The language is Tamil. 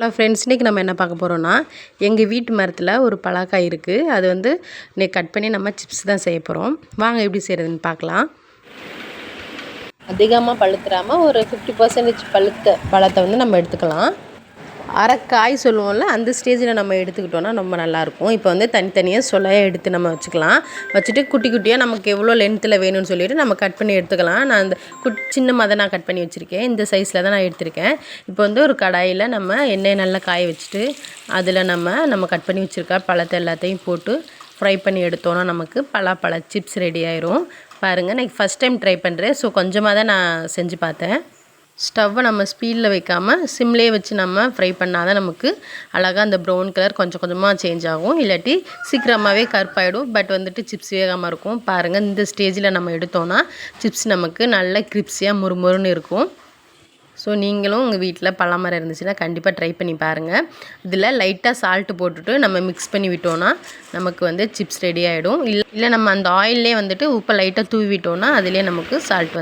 ஹலோ ஃப்ரெண்ட்ஸ் இன்றைக்கி நம்ம என்ன பார்க்க போகிறோன்னா எங்கள் வீட்டு மரத்தில் ஒரு பலாக்காய் இருக்குது அது வந்து இன்னைக்கு கட் பண்ணி நம்ம சிப்ஸ் தான் செய்ய போகிறோம் வாங்க எப்படி செய்கிறதுன்னு பார்க்கலாம். அதிகமாக பழுத்துறாமல் ஒரு ஃபிஃப்டி பர்சன்டேஜ் பழுத்த பழத்தை வந்து நம்ம எடுத்துக்கலாம். அரை காய் சொல்லுவோம்ல அந்த ஸ்டேஜில் நம்ம எடுத்துக்கிட்டோன்னா ரொம்ப நல்லாயிருக்கும். இப்போ வந்து தனித்தனியாக சொலையாக எடுத்து நம்ம வச்சுக்கலாம். வச்சுட்டு குட்டி குட்டியாக நமக்கு எவ்வளோ லென்த்தில் வேணும்னு சொல்லிட்டு நம்ம கட் பண்ணி எடுத்துக்கலாம். நான் அந்த குட் சின்னமாக தான் நான் கட் பண்ணி வச்சுருக்கேன். இந்த சைஸில் தான் நான் எடுத்திருக்கேன். இப்போ வந்து ஒரு கடாயில் நம்ம எண்ணெய் நல்லா காய வச்சுட்டு அதில் நம்ம நம்ம கட் பண்ணி வச்சுருக்க பழத்தை எல்லாத்தையும் போட்டு ஃப்ரை பண்ணி எடுத்தோன்னா நமக்கு பலாப்பழ சிப்ஸ் ரெடி ஆயிரும். பாருங்கள் நான் ஃபஸ்ட் டைம் ட்ரை பண்ணுறேன் ஸோ கொஞ்சமாக தான் நான் செஞ்சு பார்த்தேன். ஸ்டவ்வை நம்ம ஸ்பீடில் வைக்காமல் சிம்லேயே வச்சு நம்ம ஃப்ரை பண்ணால் தான் நமக்கு அழகாக அந்த ப்ரௌன் கலர் கொஞ்சம் கொஞ்சமாக சேஞ்ச் ஆகும். இல்லாட்டி சீக்கிரமாகவே கருப்பாயிடும். பட் வந்துட்டு சிப்ஸ் வேகாமல் இருக்கும். பாருங்கள் இந்த ஸ்டேஜில் நம்ம எடுத்தோன்னா சிப்ஸ் நமக்கு நல்ல கிரிப்ஸியாக முறுமுறுன்னு இருக்கும். ஸோ நீங்களும் உங்கள் வீட்டில் பழமரம் இருந்துச்சுன்னா கண்டிப்பாக ட்ரை பண்ணி பாருங்கள் இதில் லைட்டாக சால்ட்டு போட்டுட்டு நம்ம மிக்ஸ் பண்ணி விட்டோன்னா நமக்கு வந்து சிப்ஸ் ரெடி ஆகிடும் இல்லை இல்லை நம்ம அந்த ஆயிலே வந்துட்டு உப்பை லைட்டாக தூவி விட்டோன்னா அதிலே நமக்கு சால்ட் வந்து